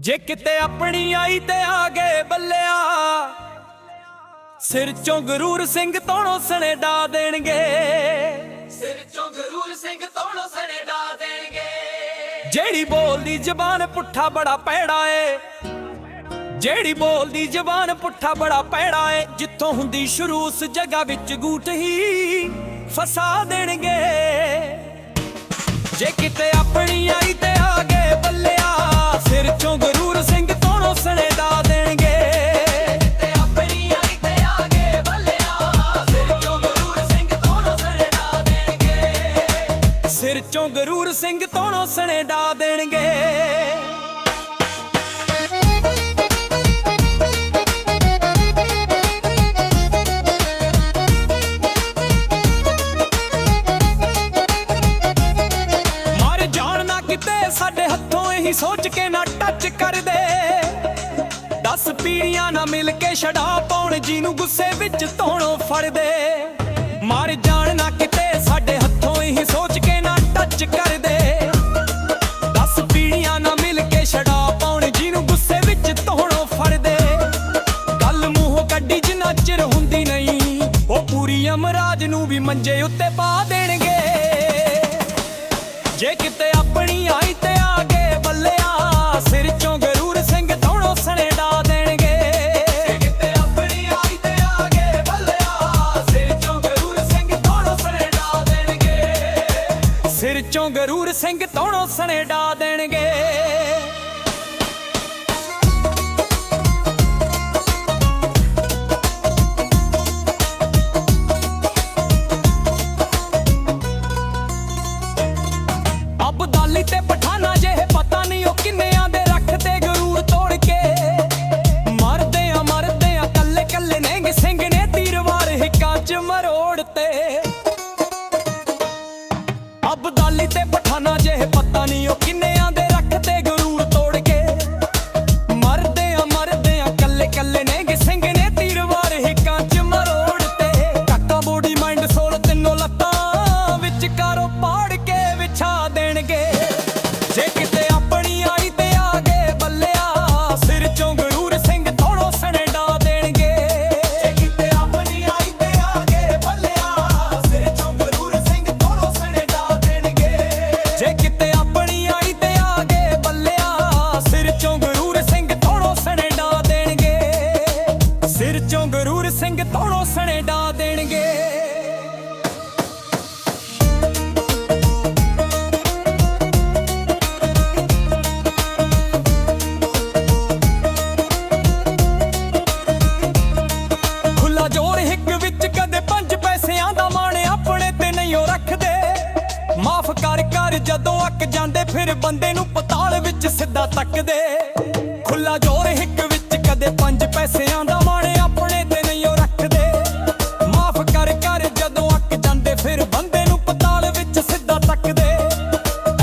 ਜੇ ਕਿਤੇ ਆਪਣੀ ਆਈ ਤੇ ਆ ਗਏ ਬੱਲਿਆ ਸਿਰ ਚੋਂ ਗਰੂਰ ਸਿੰਘ ਤੋਣੋਂ ਸਣੇ ਡਾ ਦੇਣਗੇ। ਸਿਰ ਚੋਂ ਗਰੂਰ ਸਿੰਘ ਤੋੜੋ ਸਣੇ ਡਾ ਦੇਣਗੇ। ਜਿਹੜੀ ਬੋਲਦੀ ਜ਼ਬਾਨ ਪੁੱਠਾ ਬੜਾ ਪੈੜਾ ਏ ਜਿਹੜੀ ਬੋਲਦੀ ਜ਼ਬਾਨ ਪੁੱਠਾ ਬੜਾ ਪੈੜਾ ਏ ਜਿੱਥੋਂ ਹੁੰਦੀ ਸ਼ੁਰੂ ਉਸ ਜਗ੍ਹਾ ਵਿੱਚ ਗੂਠ ਹੀ ਫਸਾ ਦੇਣਗੇ। ਜੇ ਕਿਤੇ ਆਪਣੀ ਆਈ ਤੇ ਬੱਲਿਆ ਸਿਰ ਚੋਂ ਗਰੂਰ ਸਿੰਘ ਤੇ ਤੇ ਸਣੇ ਡਾ ਦੇਣਗੇ। ਸਿਰ ਚੋਂ ਗਰੂਰ ਸਿੰਘ ਤੋਣੋਂ ਸਣੇ ਡਾ ਦੇਣਗੇ। ਸਾਡੇ ਹੱਥੋਂ ਇਹੀ ਸੋਚ ਕੇ ਨਾ ਟੱਚ ਕਰਦੇ। ਦਸ ਪੀੜੀਆਂ ਨਾ ਮਿਲ ਕੇ ਛੜਾ ਪਾਉਣ ਜੀ ਨੂੰ ਗੁੱਸੇ ਵਿੱਚ ਧੋਣੋਂ ਫੜਦੇ। ਮਰ ਜਾਣ ਨਾ ਕਿਤੇ, ਸਾਡੇ ਹੱਥੋਂ ਇਹੀ ਸੋਚ ਕੇ ਨਾ ਟੱਚ ਕਰਦੇ। ਦਸ ਪੀੜੀਆਂ ਨਾ ਮਿਲ ਕੇ ਛੜਾ ਪਾਉਣ ਜੀ ਨੂੰ ਗੁੱਸੇ ਵਿੱਚ ਧੋਣੋਂ ਫੜਦੇ। ਗੱਲ ਮੂੰਹੋਂ ਕੱਢੀ, ਜਿੰਨਾ ਚਿਰ ਹੁੰਦੀ ਨਹੀਂ, ਉਹ ਪੂਰੀ ਅਮਰਾਜ ਨੂੰ ਵੀ ਮੰਜੇ ਉੱਤੇ ਪਾ ਦੇਣਗੇ। ਜੇ ਕਿਤੇ ਵਿੱਚੋਂ ਗਰੂਰ ਸਿੰਘ ਧੋਣੋਂ ਸਣੇ ਡਾ ਦੇਣਗੇ। ਅਬਦਾਲੀ ਤੇ ਪਠਾਨਾ ਜਿਹੇ ਪਤਾ ਨਹੀਂ ਉਹ ਕਿੰਨਿਆਂ ਦੇ ਰੱਖਦੇ ਜਦੋਂ ਅੱਕ ਜਾਂਦੇ, ਫਿਰ ਬੰਦੇ ਨੂੰ ਪਤਾਲ ਵਿੱਚ ਸਿੱਧਾ ਤੱਕਦੇ। ਖੁੱਲਾ ਜੋਰ ਹਿੱਕ ਵਿੱਚ ਕਦੇ ਪੰਜ ਪੈਸਿਆਂ ਦਾ ਮਾਣ ਆਪਣੇ ਤੇ ਨਹੀਂ ਉਹ ਰੱਖਦੇ। ਮਾਫ ਕਰ ਕਰ ਜਦੋਂ ਅੱਕ ਜਾਂਦੇ, ਫਿਰ ਬੰਦੇ ਨੂੰ ਪਤਾਲ ਵਿੱਚ ਸਿੱਧਾ ਤੱਕਦੇ।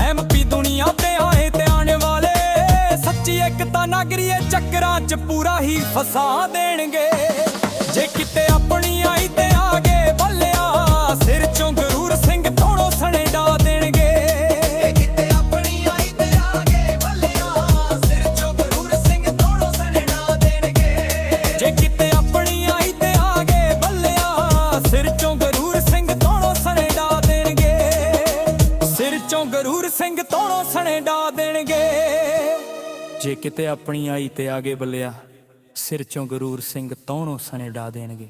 ਐਮਪੀ ਦੁਨੀਆ ਤੇ ਆਏ ਤੇ ਆਣੇ ਵਾਲੇ, ਸੱਚੀ ਇੱਕ ਤਾਂ ਨਗਰੀਏ ਚੱਕਰਾਂ 'ਚ ਪੂਰਾ ਹੀ ਫਸਾ ਦੇਣਗੇ। ਜੇ ਕਿਤੇ ਸਿੰਘ ਥੋੜੋ ਸਣੇ ਡਾ ਦੇਣਗੇ। ਜੇ ਕਿਤੇ ਆਪਣੀ ਆਈ ਤੇ ਆ ਗਏ ਬੱਲਿਆ, ਸਿਰ ਚੋਂ ਗਰੂਰ ਸਿੰਘ ਤੋਣੋ ਸਣੇ ਡਾ ਦੇਣਗੇ।